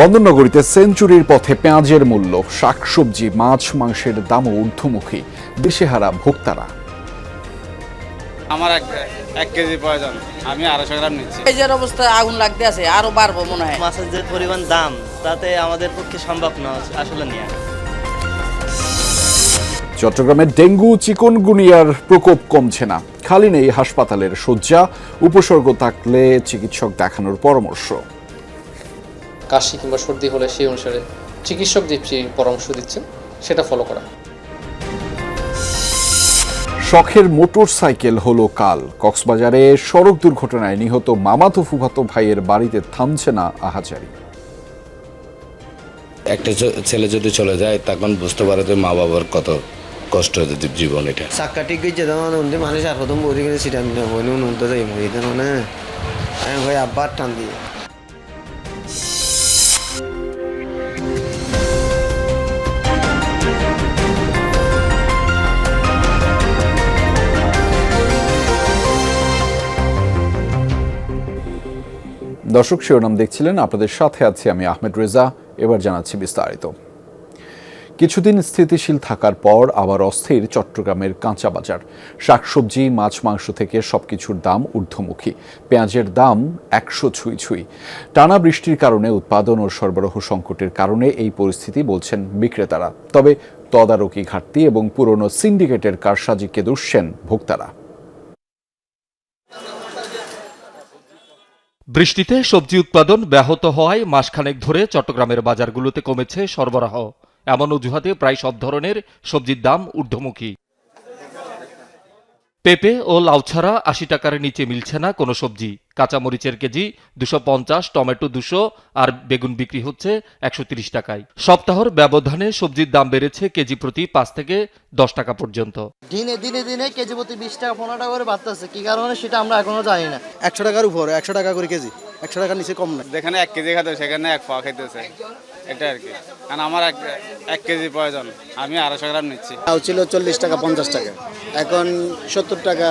বন্দরনগরীতে সেঞ্চুরির পথে পেঁয়াজের মূল্য শাকসবজি মাছ মাংসের দামও ঊর্ধ্বমুখী দিশেহারা ভোক্তারা। আমার এক কেজি প্রয়োজন আমি আড়াইশো গ্রাম নিচ্ছি। পেঁয়াজের অবস্থা আগুন লাগতে আছে আরও বাড়বো মনে হয়। মাছের যে পরিমাণ দাম তাতে আমাদের পক্ষে সম্ভব না আসলে নিয়ে। চট্টগ্রামে ডেঙ্গু চিকনগুনিয়ার প্রকোপ কমছে না। খালি নেই হাসপাতালের শয্যা উপসর্গ থাকলে চিকিৎসক দেখানোর পরামর্শ। কাশি কিংবা সর্দি হলে সেই অনুসারে চিকিৎসক যে পরামর্শ দিচ্ছেন সেটা ফলো করা। শখের মোটর সাইকেল হলো কাল। কক্সবাজারে সড়ক দুর্ঘটনায় নিহত মামাতো ফুফাতো ভাইয়ের বাড়িতে থামছে না আহাজারি একটা ছেলে যদি চলে যায় তখন বুঝতে পারে যে মা বাবার কত কষ্ট জীবন এটা। ঠিক গেছে তখন মানুষ আর প্রথম বলি গেছে সিটান হইলে উনতে যাই মরি দেন না আমি ভাই আব্বার টান দিয়ে। দর্শক শিরোনাম দেখছিলেন। আপনাদের সাথে আছি আমি আহমেদ রেজা। এবার জানাচ্ছি বিস্তারিত। কিছুদিন স্থিতিশীল থাকার পর আবার অস্থির চট্টগ্রামের কাঁচা বাজার। শাকসবজি, মাছ, মাংস থেকে সবকিছুর দাম ঊর্ধ্বমুখী। পেঁয়াজের দাম একশো ছুঁই ছুঁই। টানা বৃষ্টির কারণে উৎপাদন ও সরবরাহ সংকটের কারণে এই পরিস্থিতি বলছেন বিক্রেতারা। তবে তদারকি ঘাটতি এবং পুরনো সিন্ডিকেটের কারসাজিকে দুষছেন ভোক্তারা। বৃষ্টিতে সবজি উৎপাদন ব্যাহত হওয়ায় মাসখানেক ধরে চট্টগ্রামের বাজারগুলোতে কমেছে সরবরাহ। এমন অজুহাতে প্রায় সব ধরনের সবজির দাম ঊর্ধ্বমুখী। পেঁপে ও লাউ ছাড়া আশি টাকার নিচে মিলছে না কোনো সবজি। কাঁচামরিচের কেজি দুশো পঞ্চাশ টমেটো দুশো আর বেগুন বিক্রি হচ্ছে একশো তিরিশ টাকায়। সপ্তাহর ব্যবধানে সবজির দাম বেড়েছে কেজি প্রতি পাঁচ থেকে দশ টাকা পর্যন্ত। দিনে দিনে দিনে কেজি প্রতি বিশ টাকা পনেরো টাকা করে বাড়তেছে। কি কারণে সেটা আমরা এখনও জানি না। একশো টাকার উপরে একশো টাকা করে কেজি। একশো টাকার নিচে কম না যেখানে এক কেজি খাতে সেখানে এক পাওয়া খাইতেছে। এটা আর কি। কারণ আমার এক এক কেজি প্রয়োজন। আমি আড়াইশো গ্রাম নিচ্ছি। তাও ছিল চল্লিশ টাকা পঞ্চাশ টাকা। এখন সত্তর টাকা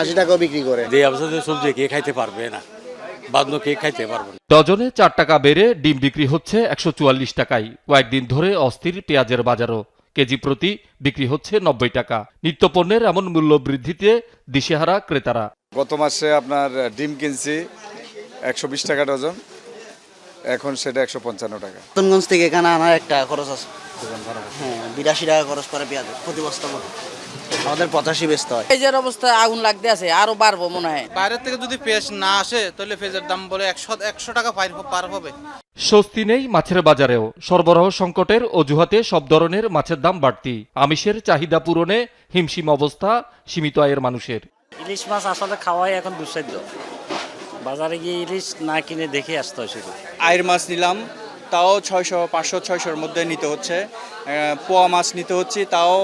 আশি টাকাও বিক্রি করে। যে অবস্থাতে সবজি কে খাইতে পারবে না? বান্ধব কে খাইতে পারবে না? ডজনে চার টাকা বেড়ে ডিম বিক্রি হচ্ছে একশো চুয়াল্লিশ টাকায়। কয়েকদিন ধরে অস্থির পেঁয়াজের বাজারও। কেজি প্রতি বিক্রি হচ্ছে নব্বই টাকা। নিত্যপণ্যের এমন মূল্য বৃদ্ধিতে দিশেহারা ক্রেতারা। গত মাসে আপনার ডিম কিনছি একশো বিশ টাকা ডজন এখন সেটা একশো পঞ্চান্ন টাকা। নতুনগঞ্জ থেকে এখানে আনার একটা খরচ আছে। হ্যাঁ বিরাশি টাকা খরচ করে পেঁয়াজ প্রতি বস্তা মতো। আমাদের পঁচাশি বেচতে হয়। পেঁয়াজের অবস্থা আগুন লাগতে আছে আরও বাড়বো মনে হয়। বাইরের থেকে যদি পেঁয়াজ না আসে তাহলে পেঁয়াজের দাম বলে একশো একশো টাকা পার হবে। স্বস্তি নেই মাছের বাজারেও। সরবরাহ সংকটের অজুহাতে সব ধরনের মাছের দাম বাড়তি। আমিষের চাহিদা পূরণে হিমশিম অবস্থা সীমিত আয়ের মানুষের। ইলিশ মাছ আসলে খাওয়াই এখন দুঃসাধ্য। বাজারে গিয়ে ইলিশ না কিনে দেখে আসতে হয় শুধু। আয়ের মাছ নিলাম তাও ছয়শো পাঁচশো ছয়শোর মধ্যে নিতে হচ্ছে। আহ, পোয়া মাছ নিতে হচ্ছে তাও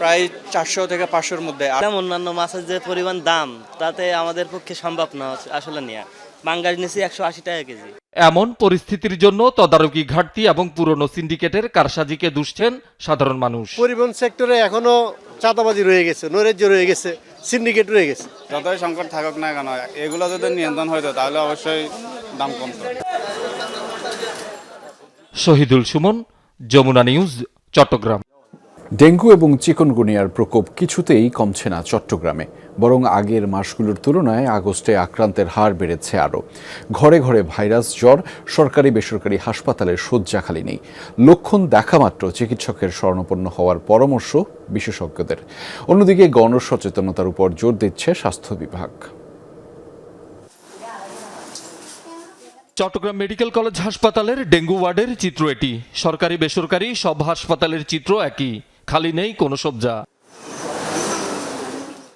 প্রায় চারশো থেকে পাঁচশোর মধ্যে। অন্যান্য মাছের যে পরিমাণ দাম তাতে আমাদের পক্ষে সম্ভব না আসলে নিয়ে। বাঙ্গাস নিয়েছি একশো আশি টাকা কেজি। এমন পরিস্থিতির জন্য তদারকি ঘাটতি এবং পুরনো সিন্ডিকেটের কারসাজিকে দুষছেন সাধারণ মানুষ। পরিবহন সেক্টরে এখনও চাঁদাবাজি রয়ে গেছে নৈরাজ্য রয়ে গেছে সিন্ডিকেট রয়ে গেছে। যতই সংকট থাকুক না কেন এগুলো যদি নিয়ন্ত্রণ হইতো তাহলে অবশ্যই দাম কমতো। শহীদুল সুমন যমুনা নিউজ চট্টগ্রাম। ডেঙ্গু এবং চিকনগুনিয়ার প্রকোপ কিছুতেই কমছে না চট্টগ্রামে, বরং আগের মাসগুলোর তুলনায় আগস্টে আক্রান্তের হার বেড়েছে আরও। ঘরে ঘরে ভাইরাস, জ্বর, সরকারি বেসরকারি হাসপাতালের শয্যা খালি নেই। লক্ষণ দেখা মাত্র চিকিৎসকের স্বর্ণপন্ন হওয়ার পরামর্শ বিশেষজ্ঞদের। অন্যদিকে গণসচেতনতার উপর জোর দিচ্ছে স্বাস্থ্য বিভাগ। চট্টগ্রাম মেডিকেল কলেজ হাসপাতালের ডেঙ্গু ওয়ার্ডের চিত্র এটি। সরকারি বেসরকারি সব হাসপাতালের চিত্র একই। খালি নেই কোনো সজ্জা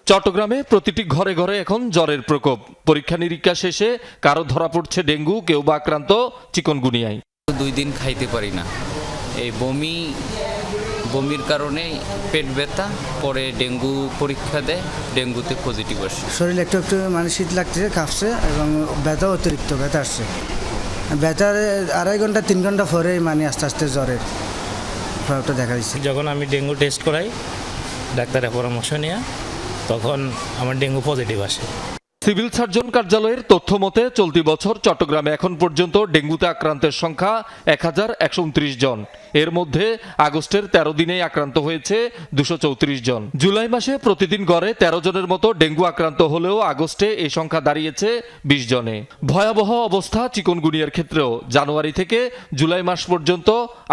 চট্টগ্রামে প্রতিটি ঘরে ঘরে এখন জ্বরের প্রকোপ। পরীক্ষা নিরীক্ষা শেষে কারও ধরা পড়ছে ডেঙ্গু কেউ বা আক্রান্ত চিকনগুনিয়ায়। দুই দিন খাইতে পারি না। এই বমি বমির কারণে পেট ব্যথা পরে ডেঙ্গু পরীক্ষা দেয় ডেঙ্গুতে পজিটিভ আসে। শরীর একটু একটু মানে শীত লাগছে কাঁপছে এবং ব্যথা অতিরিক্ত ব্যথা আসছে। ব্যথার আড়াই ঘণ্টা তিন ঘণ্টা পরেই মানে আস্তে আস্তে জ্বরের প্রভাবটা দেখা দিচ্ছে। যখন আমি ডেঙ্গু টেস্ট করাই ডাক্তারের পরামর্শ নিয়ে তখন আমার ডেঙ্গু পজিটিভ আসে। সিভিল সার্জন কার্যালয়ের তথ্য মতে চলতি বছর চট্টগ্রামে এখন পর্যন্ত ডেঙ্গুতে আক্রান্তের সংখ্যা এক হাজার একশো উনত্রিশ জন। এর মধ্যে আগস্টের তেরো দিনেই আক্রান্ত হয়েছে দুশো জন। জুলাই মাসে প্রতিদিন গড়ে তেরো জনের মতো ডেঙ্গু আক্রান্ত হলেও আগস্টে এই সংখ্যা দাঁড়িয়েছে বিশ জনে। ভয়াবহ অবস্থা চিকনগুনিয়ার ক্ষেত্রেও। জানুয়ারি থেকে জুলাই মাস পর্যন্ত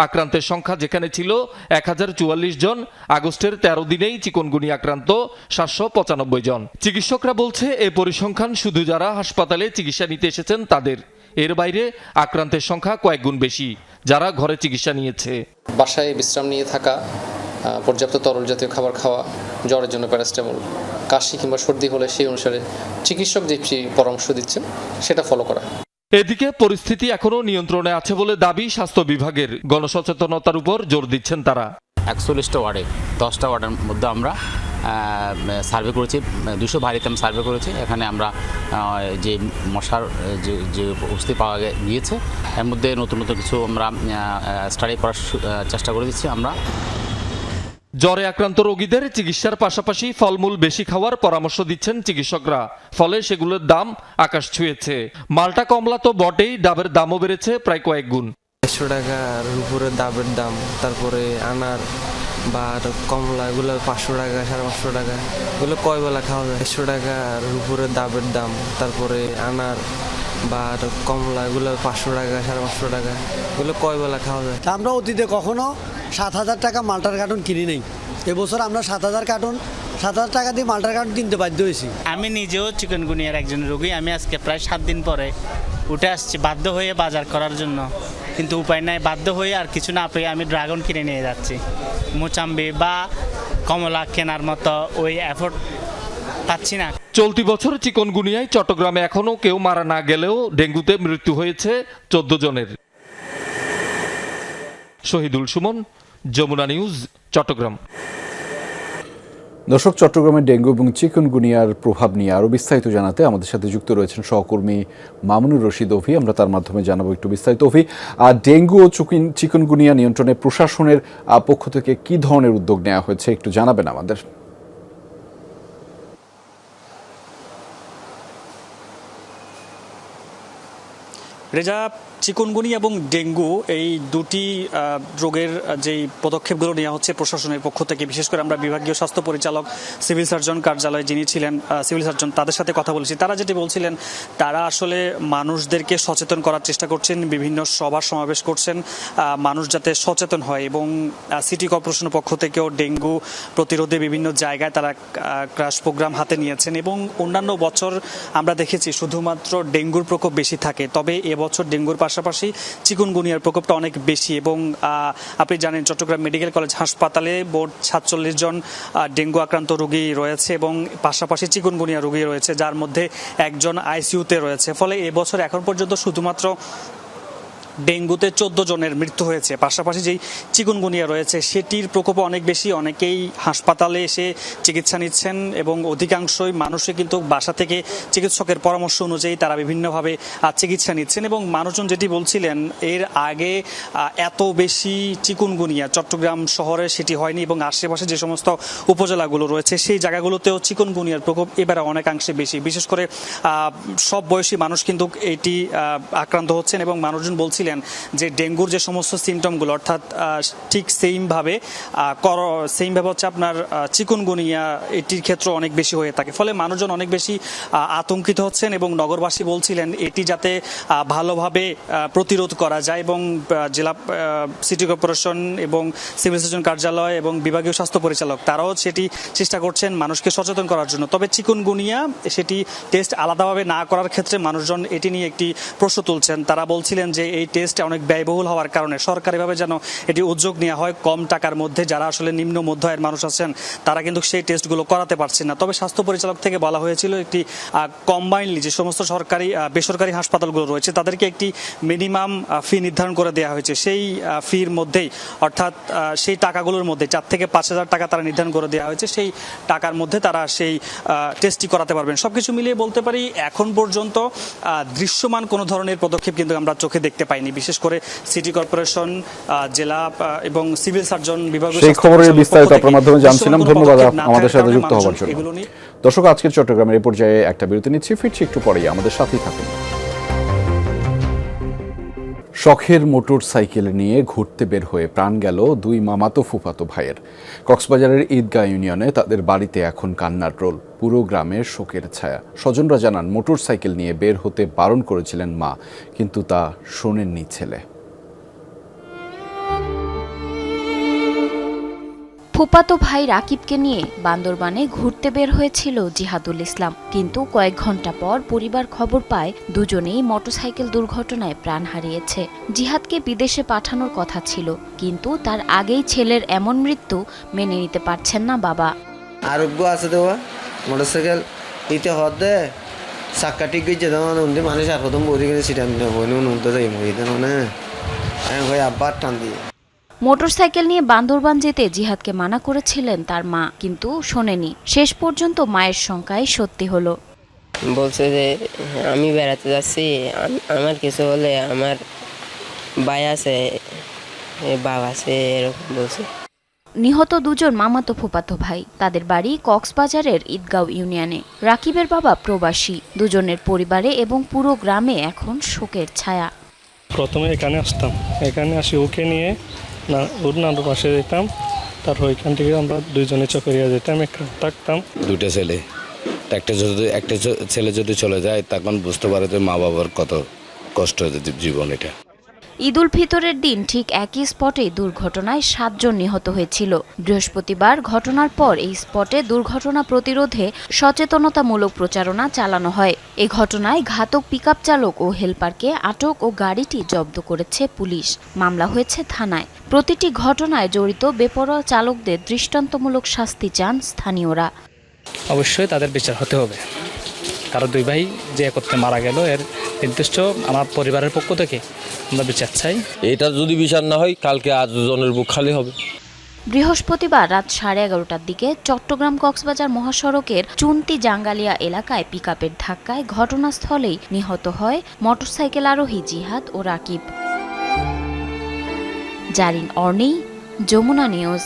আক্রান্তের সংখ্যা যেখানে ছিল এক হাজার চুয়াল্লিশ জন, আগস্টের তেরো দিনেই চিকনগুনি আক্রান্ত সাতশো পঁচানব্বই জন। চিকিৎসকরা বলছে এই পরিসংখ্যান শুধু যারা হাসপাতালে চিকিৎসা নিতে এসেছেন তাদের। এর বাইরে আক্রান্তের সংখ্যা কয়েক গুণ বেশি যারা ঘরে চিকিৎসা নিয়েছে। বাসায় বিশ্রাম নিয়ে থাকা পর্যাপ্ত তরল জাতীয় খাবার খাওয়া জ্বরের জন্য প্যারাস্টামল কাশি কিংবা সর্দি হলে সেই অনুসারে চিকিৎসক যে পরামর্শ দিচ্ছেন সেটা ফলো করা। এদিকে পরিস্থিতি এখনও নিয়ন্ত্রণে আছে বলে দাবি স্বাস্থ্য বিভাগের। গণসচেতনতার উপর জোর দিচ্ছেন তারা। একচল্লিশটা ওয়ার্ডে দশটা ওয়ার্ডের মধ্যে আমরা সার্ভে করেছি দুশো বাড়িতে আমি সার্ভে করেছি। এখানে আমরা যে মশার যে যে উপস্থিতি পাওয়া গে- গিয়েছে এর মধ্যে নতুন নতুন কিছু আমরা স্টাডি করার চেষ্টা করে দিচ্ছি আমরা। জ্বরে আক্রান্ত রোগীদের চিকিৎসার পাশাপাশি ফলমূল বেশি খাওয়ার পরামর্শ দিচ্ছেন চিকিৎসকরা। ফলে সেগুলোর দাম আকাশ ছুঁয়েছে। মালটা কমলা তো বটেই ডাবের দামও বেড়েছে প্রায় কয়েক গুণ। দেড়শো টাকার উপরে ডাবের দাম তারপরে আনার বা কমলা এগুলো পাঁচশো টাকা সাড়ে পাঁচশো টাকা। এগুলো কয় বেলা খাওয়া যায়? দেড়শো টাকার উপরে ডাবের দাম। তারপরে আনার বা কমলা এগুলো পাঁচশো টাকা সাড়ে পাঁচশো টাকা। এগুলো কয় বেলা খাওয়া যায়? আমরা অতীতে কখনো সাত হাজার টাকা মালটার কার্টুন কিনি নাই। এবছর আমরা সাত হাজার কার্টুন সাত হাজার টাকা দিয়ে মালটার কার্টুন কিনতে বাধ্য হয়েছি। আমি নিজেও চিকেনগুনিয়ার একজন রোগী। আমি আজকে প্রায় সাত দিন পরে উঠে আসছি বাধ্য হয়ে বাজার করার জন্য। কিন্তু উপায় নাই বাধ্য হয়ে আর কিছু না পেয়ে আমি ড্রাগন কিনে নিয়ে যাচ্ছি। মোচাম্বি বা কমলা কেনার মতো ওই এফোর্ট পাচ্ছি না। চলতি বছর চিকনগুনিয়ায় চট্টগ্রামে এখনও কেউ মারা না গেলেও ডেঙ্গুতে মৃত্যু হয়েছে চোদ্দ জনের। শহীদুল সুমন, যমুনা নিউজ, চট্টগ্রাম। দর্শক চট্টগ্রামে ডেঙ্গু এবং চিকুনগুনিয়ার প্রভাব নিয়ে আরও বিস্তারিত জানাতে আমাদের সাথে যুক্ত রয়েছেন সহকর্মী মামুনুর রশিদ অভি আমরা তার মাধ্যমে জানাব একটু বিস্তারিত। অভি আর ডেঙ্গু ও চুকিন চিকুনগুনিয়া নিয়ন্ত্রণে প্রশাসনের পক্ষ থেকে কি ধরনের উদ্যোগ নেওয়া হয়েছে একটু জানাবেন আমাদের। রেজা, চিকুনগুনি এবং ডেঙ্গু এই দুটি রোগের যেই পদক্ষেপগুলো নেওয়া হচ্ছে প্রশাসনের পক্ষ থেকে, বিশেষ করে আমরা বিভাগীয় স্বাস্থ্য পরিচালক, সিভিল সার্জন কার্যালয়ে যিনি ছিলেন সিভিল সার্জন, তাদের সাথে কথা বলেছি। তারা যেটি বলছিলেন, তারা আসলে মানুষদেরকে সচেতন করার চেষ্টা করছেন, বিভিন্ন সভা সমাবেশ করছেন মানুষ যাতে সচেতন হয় এবং সিটি কর্পোরেশনের পক্ষ থেকেও ডেঙ্গু প্রতিরোধে বিভিন্ন জায়গায় তারা ক্রাশ প্রোগ্রাম হাতে নিয়েছেন এবং অন্যান্য বছর আমরা দেখেছি শুধুমাত্র ডেঙ্গুর প্রকোপ বেশি থাকে। তবে এবছর ডেঙ্গুর পাশাপাশি চিকুনগুনিয়ার প্রকোপটা অনেক বেশি এবং আপনি জানেন চট্টগ্রাম মেডিকেল কলেজ হাসপাতালে বোর্ড সাতচল্লিশ জন ডেঙ্গু আক্রান্ত রোগী রয়েছে এবং পাশাপাশি চিকুনগুনিয়া রোগী রয়েছে, যার মধ্যে একজন আইসিইউতে রয়েছে। ফলে এবছর এখন পর্যন্ত শুধুমাত্র ডেঙ্গুতে চোদ্দ জনের মৃত্যু হয়েছে। পাশাপাশি যেই চিকুনগুনিয়া রয়েছে, সেটির প্রকোপ অনেক বেশি। অনেকেই হাসপাতালে এসে চিকিৎসা নিচ্ছেন এবং অধিকাংশই মানুষই কিন্তু বাসা থেকে চিকিৎসকের পরামর্শ অনুযায়ী তারা বিভিন্নভাবে চিকিৎসা নিচ্ছেন এবং মানুষজন যেটি বলছিলেন, এর আগে এত বেশি চিকুনগুনিয়া চট্টগ্রাম শহরে সেটি হয়নি এবং আশেপাশে যে সমস্ত উপজেলাগুলো রয়েছে, সেই জায়গাগুলোতেও চিকুনগুনিয়ার প্রকোপ এবারে অনেকাংশে বেশি। বিশেষ করে সব বয়সী মানুষ কিন্তু এটি আক্রান্ত হচ্ছেন এবং মানুষজন বলছিলেন যে ডেঙ্গুর যে সমস্ত সিমটমগুলো অর্থাৎ ঠিক সেইমভাবে সেইমভাবে হচ্ছে আপনার চিকুনগুনিয়া, এটির ক্ষেত্রে অনেক বেশি হয়ে থাকে। ফলে মানুষজন অনেক বেশি আতঙ্কিত হচ্ছেন এবং নগরবাসী বলছিলেন এটি যাতে ভালোভাবে প্রতিরোধ করা যায় এবং জেলা সিটি কর্পোরেশন এবং সিভিল সার্জন কার্যালয় এবং বিভাগীয় স্বাস্থ্য পরিচালক, তারাও সেটি চেষ্টা করছেন মানুষকে সচেতন করার জন্য। তবে চিকুনগুনিয়া, সেটি টেস্ট আলাদাভাবে না করার ক্ষেত্রে মানুষজন এটি নিয়ে একটি প্রশ্ন তুলছেন। তারা বলছিলেন যে এই টেস্ট অনেক ব্যয়বহুল হওয়ার কারণে সরকারিভাবে যেন এটি উদ্যোগ নেওয়া হয় কম টাকার মধ্যে, যারা আসলে নিম্ন মধ্য আয়ের মানুষ আছেন, তারা কিন্তু সেই টেস্টগুলো করাতে পারছেন না। তবে স্বাস্থ্য পরিচালক থেকে বলা হয়েছিল একটি কম্বাইনলি যে সমস্ত সরকারি বেসরকারি হাসপাতালগুলো রয়েছে, তাদেরকে একটি মিনিমাম ফি নির্ধারণ করে দেওয়া হয়েছে। সেই ফির মধ্যেই, অর্থাৎ সেই টাকাগুলোর মধ্যে, চার থেকে পাঁচ হাজার টাকা তারা নির্ধারণ করে দেওয়া হয়েছে, সেই টাকার মধ্যে তারা সেই টেস্টটি করাতে পারবেন। সবকিছু মিলিয়ে বলতে পারি, এখন পর্যন্ত দৃশ্যমান কোনো ধরনের পদক্ষেপ কিন্তু আমরা চোখে দেখতে পাইনি বিশেষ করে সিটি কর্পোরেশন জেলা এবং সিভিল সার্জন বিভাগ সেই খবরের বিস্তারিত আপনার মাধ্যমে জানছিলাম। ধন্যবাদ আমাদের সাথে যুক্ত হওয়ার জন্য। দর্শক আজকের চট্টগ্রামের এই পর্যায়ে একটা বিরতি নিচ্ছি। ফিরছি একটু পরেই। আমাদের সাথেই থাকুন। শখের মোটর সাইকেল নিয়ে ঘুরতে বের হয়ে প্রাণ গেল দুই মামাতো ফুফাতো ভাইয়ের। কক্সবাজারের ঈদগাহ ইউনিয়নে তাদের বাড়িতে এখন কান্নার রোল পুরো গ্রামের শোকের ছায়া। স্বজনরা জানান, মোটর সাইকেল নিয়ে বের হতে বারণ করেছিলেন মা, কিন্তু তা শোনেননি ছেলে। ফুপাতো ভাই রাকিবকে নিয়ে বান্দরবানে ঘুরতে বের হয়েছিল জিহাদুল ইসলাম। কিন্তু কয়েক ঘণ্টা পর পরিবার খবর পায়, দুজনেই মোটরসাইকেল দুর্ঘটনায় প্রাণ হারিয়েছে। জিহাদকে বিদেশে পাঠানোর কথা ছিল, কিন্তু তার আগেই ছেলের এমন মৃত্যু মেনে নিতে পারছেন না বাবা। আরোগ্য আছে দেওয়া মোটরসাইকেল ইতে হদে চাক্কা ঠিক গেছে মানুষ আর প্রথম বই কিনে সিটান উন্নত যাই আমি কই আব্বার টান দিয়ে। মোটরসাইকেল নিয়ে বান্দরবান যেতে জিহাদকে মানা করেছিলেন তার মা কিন্তু শোনেনি। শেষ পর্যন্ত মায়ের শঙ্কায় সত্যি হলো। বলছে যে আমি বেড়াতে যাচ্ছি আমার কিছু হলে আমার ভাই আছে বাবা আছে এরকম বলছে। নিহত দুজন মামাতো ফুপাতো ভাই তাদের বাড়ি কক্সবাজারের ঈদগাঁও ইউনিয়নে। রাকিবের বাবা প্রবাসী দুজনের পরিবারে এবং পুরো গ্রামে এখন শোকের ছায়া। প্রথমে এখানে আসতাম। এখানে আসি ওকে নিয়ে না ওর নানুর পাশে যেতাম। তারপর ওইখান থেকে আমরা দুইজনে চকরিয়া যেতাম একটা থাকতাম। দুটো ছেলে। একটা যদি, একটা ছেলে যদি চলে যায়, তখন বুঝতে পারে যে মা বাবার কত কষ্ট জীবন এটা। ঈদ উল ফিতরের দিন ঠিক একই স্পটে দুর্ঘটনায় সাতজন নিহত হয়েছিল। বৃহস্পতিবার ঘটনার পর এই স্পটে দুর্ঘটনা প্রতিরোধে সচেতনতামূলক প্রচারণা চালানো হয়। এ ঘটনায় ঘাতক পিকআপ চালক ও হেলপারকে আটক ও গাড়িটি জব্দ করেছে পুলিশ। মামলা হয়েছে থানায়। প্রতিটি ঘটনায় জড়িত বেপরোয়া চালকদের দৃষ্টান্তমূলক শাস্তি চান স্থানীয়রা। অবশ্যই তাদের বিচার হতে হবে। কারণ দুই ভাই যে একত্রে মারা গেল এর নির্দিষ্ট আমার পরিবারের পক্ষ থেকে আমরা বিচার চাই। এটা যদি বিচার না হয় কালকে আজ জনের বুক খালি হবে। বৃহস্পতিবার রাত সাড়ে এগারোটার দিকে চট্টগ্রাম কক্সবাজার মহাসড়কের চুন্তি জাঙ্গালিয়া এলাকায় পিকআপের ধাক্কায় ঘটনাস্থলেই নিহত হয় মোটরসাইকেল আরোহী জিহাদ ও রাকিব। জারিন অর্নি যমুনা নিউজ।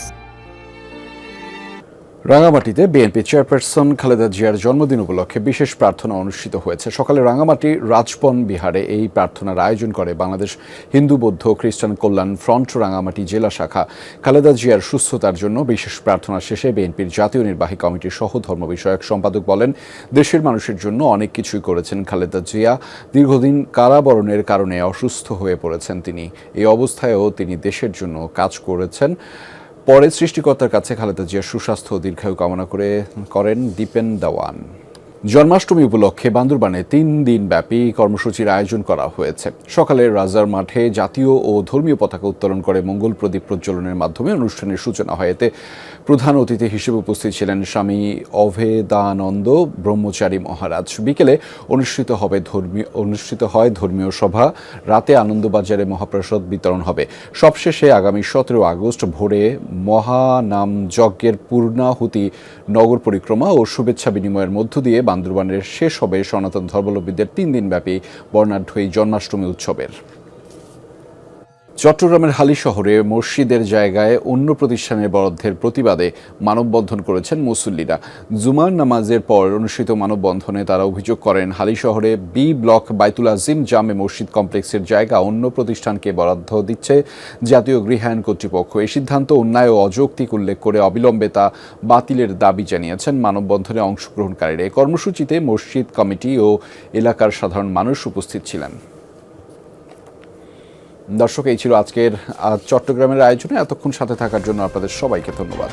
রাঙামাটিতে বিএনপি চেয়ারপারসন খালেদা জিয়ার জন্মদিন উপলক্ষে বিশেষ প্রার্থনা অনুষ্ঠিত হয়েছে। সকালে রাঙামাটি রাজপন বিহারে এই প্রার্থনার আয়োজন করে বাংলাদেশ হিন্দু, বৌদ্ধ খ্রিস্টান কল্যাণ ফ্রন্ট রাঙামাটি জেলা শাখা খালেদা জিয়ার সুস্থতার জন্য বিশেষ প্রার্থনা শেষে বিএনপির জাতীয় নির্বাহী কমিটির সহ ধর্ম বিষয়ক সম্পাদক বলেন, দেশের মানুষের জন্য অনেক কিছুই করেছেন খালেদা জিয়া। দীর্ঘদিন কারাবরণের কারণে অসুস্থ হয়ে পড়েছেন তিনি। এই অবস্থায়ও তিনি দেশের জন্য কাজ করেছেন। পরে সৃষ্টিকর্তার কাছে খালেদা জিয়ার সুস্বাস্থ্য দীর্ঘায়ু কামনা করে করেন দীপেন দাওয়ান। জন্মাষ্টমী উপলক্ষে বান্দরবানে তিন দিন ব্যাপী কর্মসূচির আয়োজন করা হয়েছে। সকালে রাজার মাঠে জাতীয় ও ধর্মীয় পতাকা উত্তোলন করে মঙ্গল প্রদীপ প্রজ্বলনের মাধ্যমে অনুষ্ঠানের সূচনা হয়। এতে প্রধান অতিথি হিসেবে উপস্থিত ছিলেন স্বামী অভেদানন্দ, ব্রহ্মচারী মহারাজ। বিকেলে অনুষ্ঠিত হবে ধর্মীয় অনুষ্ঠিত হয় ধর্মীয় সভা। রাতে আনন্দবাজারে মহাপ্রসাদ বিতরণ হবে। সবশেষে আগামী সতেরো আগস্ট ভোরে মহানাম যজ্ঞের পূর্ণাহুতি, নগর পরিক্রমা ও শুভেচ্ছা বিনিময়ের মধ্য দিয়ে বান্দরবানের শেষ হবে সনাতন ধর্মাবলম্বীদের তিন দিনব্যাপী বর্ণাঢ্য এই জন্মাষ্টমী উৎসবের। চট্টগ্রামের হালি শহরে মসজিদের জায়গায় অন্য প্রতিষ্ঠানের বরাদ্দের প্রতিবাদে মানববন্ধন করেছেন মুসল্লিরা। জুমার নামাজের পর অনুষ্ঠিত মানববন্ধনে তারা অভিযোগ করেন, হালি শহরে বি ব্লক বাইতুল আজিম জামে মসজিদ কমপ্লেক্সের জায়গা অন্য প্রতিষ্ঠানকে বরাদ্দ দিচ্ছে জাতীয় গৃহায়ণ কর্তৃপক্ষ। এই সিদ্ধান্ত অন্যায় ও অযৌক্তিক উল্লেখ করে অবিলম্বে তা বাতিলের দাবি জানিয়েছেন মানববন্ধনে অংশগ্রহণকারীরা। এই কর্মসূচিতে মসজিদ কমিটি ও এলাকার সাধারণ মানুষ উপস্থিত ছিলেন। দর্শক এই ছিল আজকের চট্টগ্রামের আয়োজনে। এতক্ষণ সাথে থাকার জন্য আপনাদের সবাইকে ধন্যবাদ।